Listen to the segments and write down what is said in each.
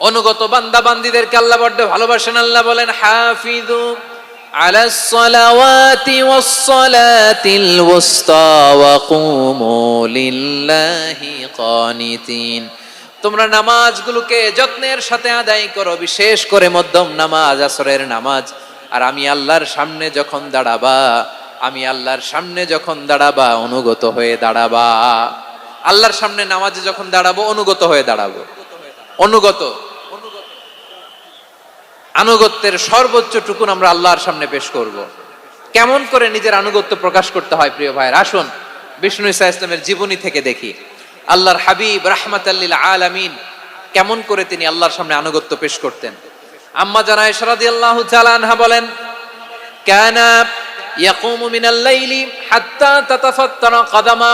অনুগত বান্দা বান্দিদেরকে আল্লাহ বড্ড ভালোবাসেন আল্লাহ বলেন হাফিজু على الصلوات والصلاة الوسطى وقوموا لله قانتين তোমরা নামাজগুলোকে যত্নের সাথে আদায় করো বিশেষ করে মধ্যম নামাজ আসরের নামাজ আর আমি আল্লাহর সামনে যখন দাঁড়াবা আমি আল্লাহর সামনে যখন দাঁড়াবা অনুগত হয়ে দাঁড়াবা আল্লাহর সামনে নামাজে যখন দাঁড়াবো, অনুগত হয়ে দাঁড়াবো। অনুগত। আনুগত্যের সর্বোচ্চ টুকুন আমরা আল্লাহর সামনে পেশ করব। কেমন করে নিজের আনুগত্য প্রকাশ করতে হয়, প্রিয় ভাইয়ের? আসুন, বিষ্ণু ইসা ইসলামের জীবনী থেকে দেখি। আল্লাহর হাবিব রাহমাত আলামিন কেমন করে তিনি আল্লাহর সামনে আনুগত্য পেশ করতেন। আম্মা জানা ইশরাদি আল্লাহ আনহা বলেন, কানা ইয়াকুমু মিনাল হাত্তা তাতাফাত্তারা কাদামা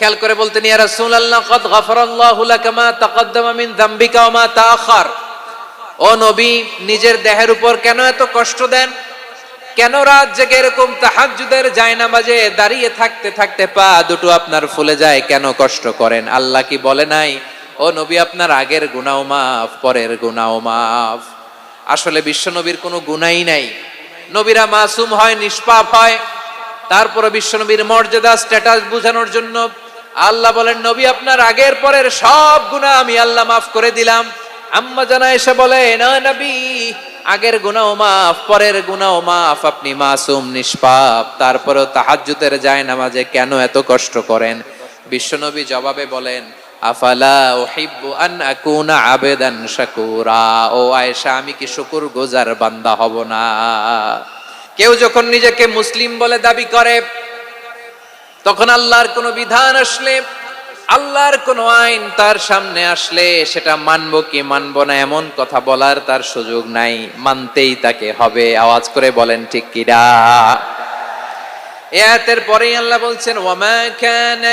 খেয়াল করে বলতেন, ইয়া রাসূলুল্লাহ, কদ গাফারাল্লাহু লাকা মা তাকাদ্দামা মিন যামবিকা ওয়া মা তাআখার। ও নবী, নিজের দেহের উপর কেন এত কষ্ট দেন? কেন রাত জেগে এরকম তাহাজ্জুদের জায়নামাজে দাঁড়িয়ে থাকতে থাকতে পা দুটো আপনার ফুলে যায়? কেন কষ্ট করেন? আল্লাহ কি বলে নাই? ও নবী, আপনার আগের গুনাও মাফ, পরের গুনাও মাফ। আসলে বিশ্ব নবীর কোনো গুনাই নাই। নবীরা মাসুম হয়, নিষ্পাপ হয়। তারপরে বিশ্বনবীর মর্যাদা, স্ট্যাটাস বোঝানোর জন্য আল্লাহ বলেন, নবী, আপনার আগের পরের সব গুনাহ আমি আল্লাহ মাফ করে দিলাম। আম্মা জানা এসে বলে, না নবী, আগের গুনাও মাফ, পরের গুনাও মাফ, আপনি মাসুম, নিষ্পাপ, তারপরেও তাহাজ্জুদের যায় নামাজে কেন এত কষ্ট করেন? বিশ্বনবী জবাবে বলেন, আফালা উহিব্বু আন আকুনা আবেদান শাকুরা। ও আয়েশা, আমি কি শুকুর গুজার বান্দা হব না? কেউ যখন নিজেকে মুসলিম বলে দাবি করে তখন আল্লাহর কোনো বিধান আসলে, আল্লাহর কোনো আইন তার সামনে আসলে, সেটা মানবো কি মানব না এমন কথা বলার তার সুযোগ নাই। মানতেই তাকে হবে। আওয়াজ করে বলেন, ঠিক কিরা এতের পরেই আল্লাহ বলছেন ওয়ামা কানা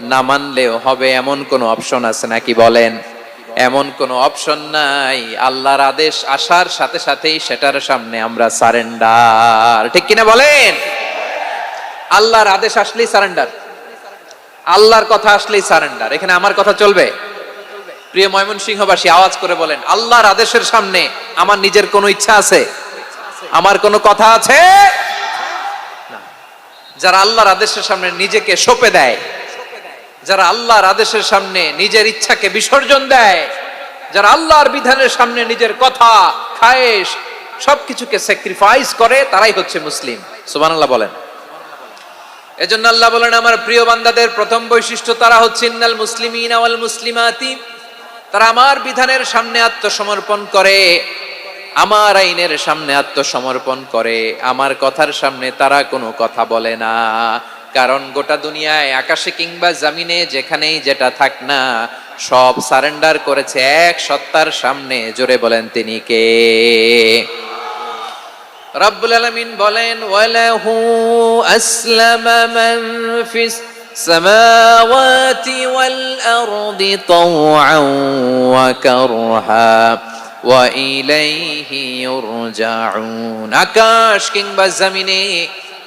না মানলেও হবে এমন কোনো অপশন আছে নাকি বলেন? এমন কোনো অপশন নাই। আল্লাহর আদেশ আসার সাথে সাথেই সেটার সামনে আমরা সারেন্ডার ঠিক কিনা বলেন? আল্লাহর আদেশ আসলেই সারেন্ডার আল্লাহর কথা আসলেই সারেন্ডার এখানে আমার কথা চলবে? প্রিয় ময়মনসিংহবাসী, আওয়াজ করে বলেন, আল্লাহর আদেশের সামনে আমার নিজের কোনো ইচ্ছা আছে? আমার কোনো কথা আছে? যারা আল্লাহর আদেশের সামনে নিজেকে সঁপে দেয় যারা আল্লাহর আদেশের সামনে নিজের ইচ্ছাকে বিসর্জন দেয়, যারা আল্লাহর বিধানের সামনে নিজের কথা, খায়েশ, সবকিছুকে স্যাক্রিফাইস করে, তারাই হচ্ছে মুসলিম। সুবহানাল্লাহ বলেন। এজন্য আল্লাহ বলেন, আমার প্রিয় বান্দাদের প্রথম বৈশিষ্ট্য তারা হচ্ছে, ইন্নাল মুসলিমিন ওয়াল মুসলিমাতি তারা আমার বিধানের সামনে আত্মসমর্পণ করে, আমার আইনের সামনে আত্মসমর্পণ করে, আমার কথার সামনে তারা কোনো কথা বলে না। কারণ গোটা দুনিয়ায়, আকাশে কিংবা জামিনে, যেখানেই যেটা থাক না, সব সারেন্ডার করেছে এক সত্তার সামনে। জোরে বলেন তিনি কে? রব্বুল আলামিন বলেন, ওয়ালাহু আসলামা মান ফিস তাওআন ওয়া কারহা ওয়া ইলাইহি ইউরজাউন। আকাশ কিংবা জমিনে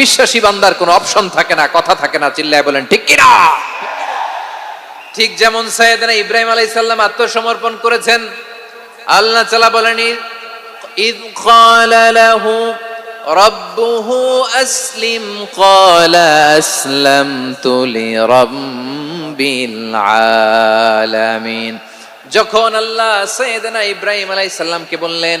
বিশ্বাসী বান্দার কোনো অপশন থাকে না, কথা থাকে না, চিল্লায় বলেন, ঠিক কিনা? ঠিক যেমন সাইয়েদনা ইব্রাহিম আলাইহিস সালাম আত্মসমর্পণ করেছেন। আল্লাহ চালা বলেন, ইদ ক্বালা লাহু রাব্বুহু আসলিম, ক্বালা আসলামতু লিরাব্বিল আলামিন। যখন আল্লাহ সাইয়েদনা ইব্রাহিম আলাইহিস সালামকে বললেন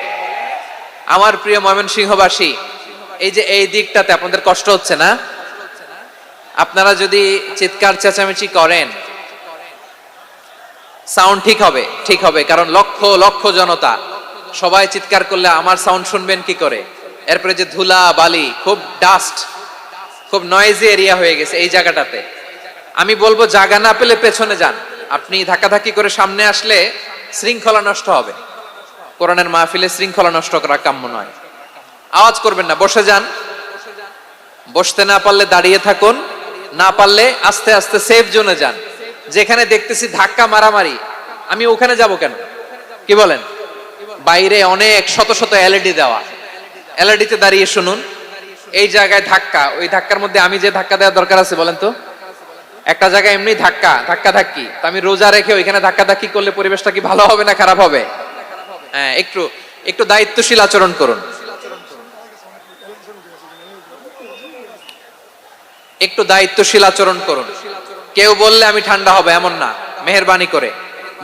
আমার প্রিয় ময়মনসিংহবাসী, এই যে এই দিকটাতে আপনাদের কষ্ট হচ্ছে না? আপনারা যদি চিৎকার, চেঁচামেচি করেন সাউন্ড ঠিক হবে ঠিক হবে, কারণ লক্ষ লক্ষ জনতা, সবাই চিৎকার করলে আমার সাউন্ড শুনবেন কি করে? এরপরে যে ধুলা, বালি, খুব ডাস্ট খুব নয়েজি এরিয়া হয়ে গেছে এই জায়গাটাতে। আমি বলব জায়গা না পেলে পেছনে যান। আপনি ধাক্কাধাক্কি করে সামনে আসলে শৃঙ্খলা নষ্ট হবে। কোরআনের মাহফিলে শৃঙ্খলা নষ্ট করা কাম্য নয়। আওয়াজ করবেন না, বসে যান। বসতে না পারলে দাঁড়িয়ে থাকুন, না পারলে আস্তে আস্তে সেফ জোনে যান। যেখানে দেখতেছি ধাক্কা মারামারি। আমি ওখানে যাব কেন? কি বলেন? বাইরে অনেক শত শত এলইডি দেওয়া। এলইডিতে দাঁড়িয়ে শুনুন। এই জায়গায় ধাক্কা, ওই ধাক্কার মধ্যে আমি যে ধাক্কা দেওয়ার দরকার আছে বলেন তো? একটা জায়গায় এমনি ধাক্কা ধাক্কা ধাক্কি। তো আমি রোজা রেখে ওইখানে ধাক্কা ধাক্কি করলে পরিবেশটা কি ভালো হবে না খারাপ হবে? হ্যাঁ একটু একটু দায়িত্বশীল আচরণ করুন। একটু দায়িত্বশীল আচরণ করুন। কেউ বললে আমি ঠান্ডা হবে, এমন না। মেহরবানি করে।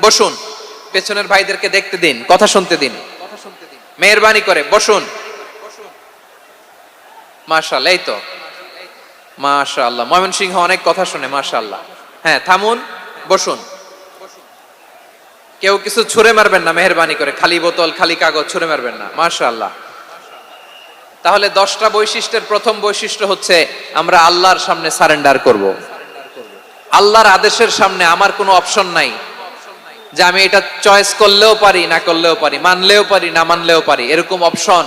বসুন। পেছনের ভাইদেরকে দেখতে দিন, কথা শুনতে দিন। মেহরবানি করে, বসুন। মাশাআল্লাহ, এই তো। মাশাআল্লাহ। ময়মনসিংহ অনেক কথা শুনে, মাশাআল্লাহ। হ্যাঁ থামুন, বসুন। কেউ কিছু ছুঁড়ে মারবেন না, মেহরবানি করে, খালি বোতল, খালি কাগজ, ছুঁড়ে মারবেন না, মাশাআল্লাহ। তাহলে দশটা বৈশিষ্ট্যের প্রথম বৈশিষ্ট্য হচ্ছে, আমরা আল্লাহর সামনে সারেন্ডার করব। আল্লাহর আদেশের সামনে আমার কোনো অপশন নাই, যে আমি এটা চয়েস করলেও পারি, না করলেও পারি, মানলেও পারি, না মানলেও পারি, এরকম অপশন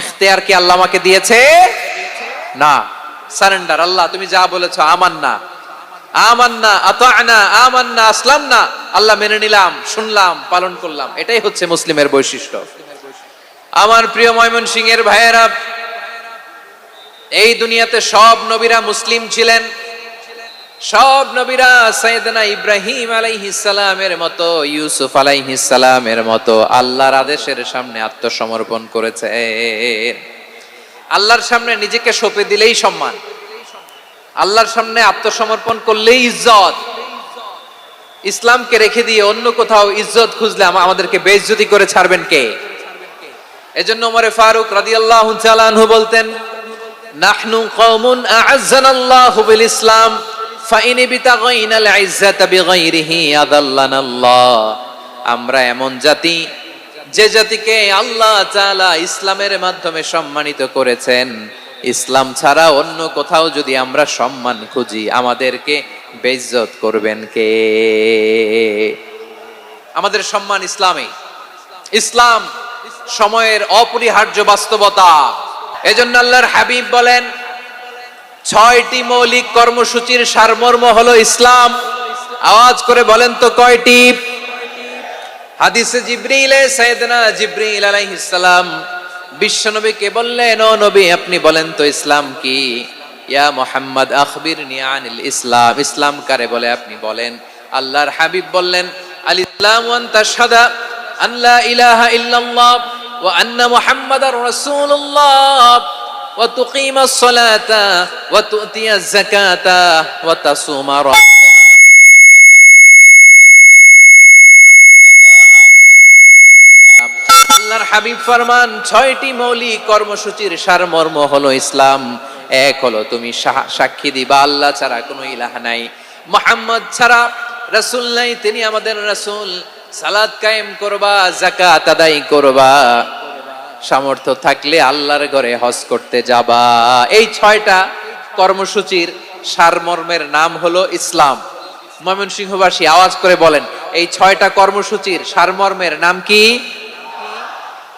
এখতিয়ার কি আল্লাহ আমাকে দিয়েছে? না। সারেন্ডার আল্লাহ তুমি যা বলেছ, আমার না। আমার না আতানা আমার না আসলাম আল্লাহ মেনে নিলাম, শুনলাম, পালন করলাম। এটাই হচ্ছে মুসলিমের বৈশিষ্ট্য। আমার প্রিয় ময়মন সিং এর ভাইয়েরা, এই দুনিয়াতে সব নবীরা মুসলিম ছিলেন। সব নবীরা সাইয়েদনা ইব্রাহিম আলাইহিস সালামের মতো, ইউসুফ আলাইহিস সালামের মতো আল্লাহর আদেশের সামনে আত্মসমর্পণ করেছে আল্লাহর সামনে নিজেকে সঁপে দিলেই সম্মান। আল্লাহর সামনে আত্মসমর্পণ করলেই ইজ্জত। ইসলামকে রেখে দিয়ে অন্য কোথাও ইজ্জত খুঁজলে আমাদেরকে বেইজ্জতি করে ছাড়বেন কে? এজন্য ওমরে ফারুক রাদিয়াল্লাহু তাআলা আনহু বলতেন, নাহনু কওমুন আ'আজ্জানাল্লাহু বিল ইসলাম ফাইন বিতাগাইনা আল ইজ্জাতা বিগাইরিহি আদাল্লানাল্লাহ আমরা এমন জাতি, যে জাতিকে আল্লাহ তাআলা ইসলামের মাধ্যমে সম্মানিত করেছেন। ইসলাম ছাড়া অন্য কোথাও যদি আমরা সম্মান খুঁজি, আমাদেরকে বেইজ্জত করবেন কে? আমাদের সম্মান ইসলামে। ইসলাম সময়ের অপরিহার্য বাস্তবতা। এজন্য আল্লাহর হাবিব বলেন, ছয়টি মৌলিক কর্মসূচির সারমর্ম হলো ইসলাম। আওয়াজ করে বলেন তো কয়টি? হাদিসে জিব্রিলে সাইয়েদনা জিব্রিল আলাইহিস সালাম বিশ্বনবীকে বললেন, ও নবী, আপনি বলেন তো ইসলাম কি? ইয়া মোহাম্মদ আখবির নিয়ানিল ইসলাম। ইসলাম কারে বলে আপনি বলেন? আল্লাহর হাবিব বললেন আল ইসলাম ওয়ান তাশহাদা আন লা ইলাহা ইল্লাল্লাহ ওয়া আন্না মুহাম্মাদার রাসূলুল্লাহ। ওয়া তুকিমাস সালাতা ওয়া তুতিয়াজ যাকাতা ওয়া তাসুমা আল্লাহর হাবিব ফরমান, ছয়টি মৌলিক কর্মসূচির সারমর্ম হলো ইসলাম। এক হলো তুমি সাক্ষী দিবা, আল্লাহ ছাড়া কোনো ইলাহ নাই। মোহাম্মদ ছাড়া রাসূল নাই, তিনি আমাদের রাসূল। সালাদ কায়েম করবা, যাকাত আদায় করবা। সামর্থ্য থাকলে আল্লাহর ঘরে হজ করতে যাবা। এই ছয়টা কর্মসূচির সারমর্মের নাম হলো ইসলাম। ময়মনসিংহবাসী আওয়াজ করে বলেন, এই ছয়টা কর্মসূচির সারমর্মের নাম কি?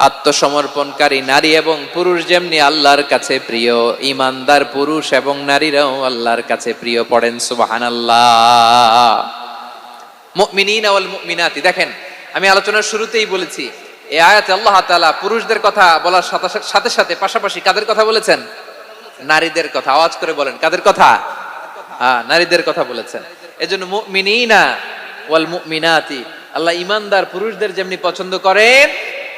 আত্মসমর্পণকারী নারী এবং পুরুষ যেমনি আল্লাহর কাছে প্রিয়, ইমানদার পুরুষ এবং নারীরাও আল্লাহর কাছে প্রিয় পড়েন, সুবহানাল্লাহ। মুমিনিন ওয়াল মুমিনাতি, দেখেন, আমি আলোচনার শুরুতেই বলেছি এই আয়াতে আল্লাহ তাআলা পুরুষদের কথা বলার সাথে সাথে সাথে পাশাপাশি কাদের কথা বলেছেন? নারীদের কথা, আওয়াজ করে বলেন, কাদের কথা? হ্যাঁ নারীদের কথা বলেছেন। এজন্য মুমিনিনা ওয়াল মুমিনাতি, আল্লাহ ইমানদার পুরুষদের যেমনি পছন্দ করেন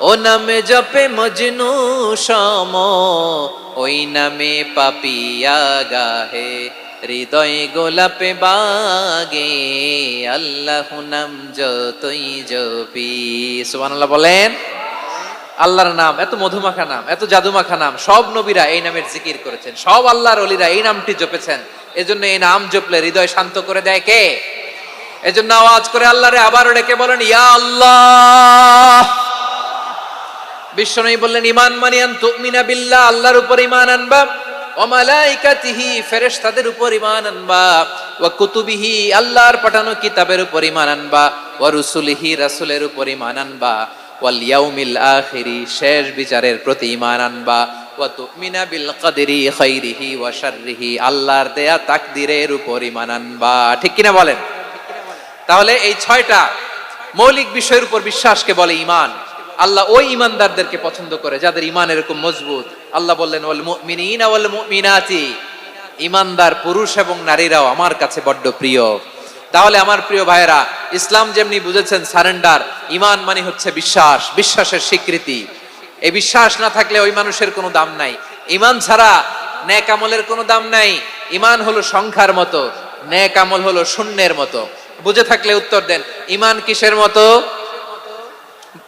ও নামে জপে মজনু সম, ওই নামে পাপিয়া গাহে হৃদয় গোলাপে বাগে, আল্লাহ নাম যতই জপি। সুবহানাল্লাহ বলেন, আল্লাহর নাম, এত মধুমাখা নাম, এত জাদুমাখা নাম, সব নবীরা এই নামের জিকির করেছেন, সব আল্লাহর অলিরা এই নামটি জপেছেন। এজন্য এই নাম জপলে হৃদয় শান্ত করে দেয় কে? এজন্য আওয়াজ করে আল্লাহরে আবারও ডেকে বলেন, ইয়া আল্লাহ! বিশ্বনবী বললেন ইমান মানিয়ান তুমিনা বিল্লাহ, আল্লাহর উপর ইমান আনবা, ও ফেরেশতাদের উপর ইমান আনবা কুতুবিহি, আল্লাহর কিতাবের উপর ইমান আনবা রুসুলিহি উপর ইমান আনবা শেষ বিচারের প্রতি ইমান আনবা, ওয়া তুমিনা বিল কদরি খাইরিহি ওয়া শাররিহি, আল্লাহর দেয়া তাকদিরের উপর ইমান আনবা। ঠিক কিনা বলেন? তাহলে এই ছয়টা মৌলিক বিষয়ের উপর বিশ্বাসকে বলে ইমান আল্লাহ ওই ইমানদারদেরকে পছন্দ করে, যাদের ইমান এরকম মজবুত। আল্লাহ বললেন, ওয়াল মুমিনিনা ওয়াল মুমিনাতি। ইমানদার পুরুষ এবং নারীরাও আমার কাছে বড্ড প্রিয়। তাহলে আমার প্রিয় ভাইয়েরা, ইসলাম যেমনি বুঝেছেন সারেন্ডার ইমান মানে হচ্ছে বিশ্বাস, বিশ্বাসের স্বীকৃতি। এই বিশ্বাস না থাকলে ওই মানুষের কোনো দাম নাই। ইমান ছাড়া ন্যাক আমলের কোনো দাম নাই। ইমান হলো সংখ্যার মতো, ন্যাক আমল হলো শূন্যের মতো। বুঝে থাকলে উত্তর দেন ইমান কিসের মতো?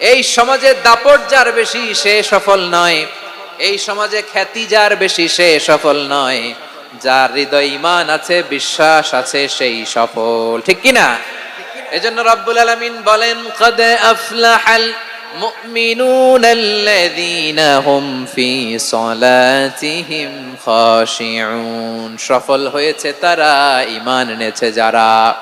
এই সমাজে দাপট যার বেশি, সে সফল নয়। এই সমাজে খ্যাতি যার বেশি, সে সফল নয়। যার হৃদয় ইমান আছে, বিশ্বাস আছে, সেই সফল। ঠিক কি না এজন্য রব্বুল আলামিন বলেন, কদ আফলাহাল আল্লাযীনা হুম ফি সলাতিহিম খাশিউন। সফল হয়েছে তারা, ঈমান এনেছে যারা।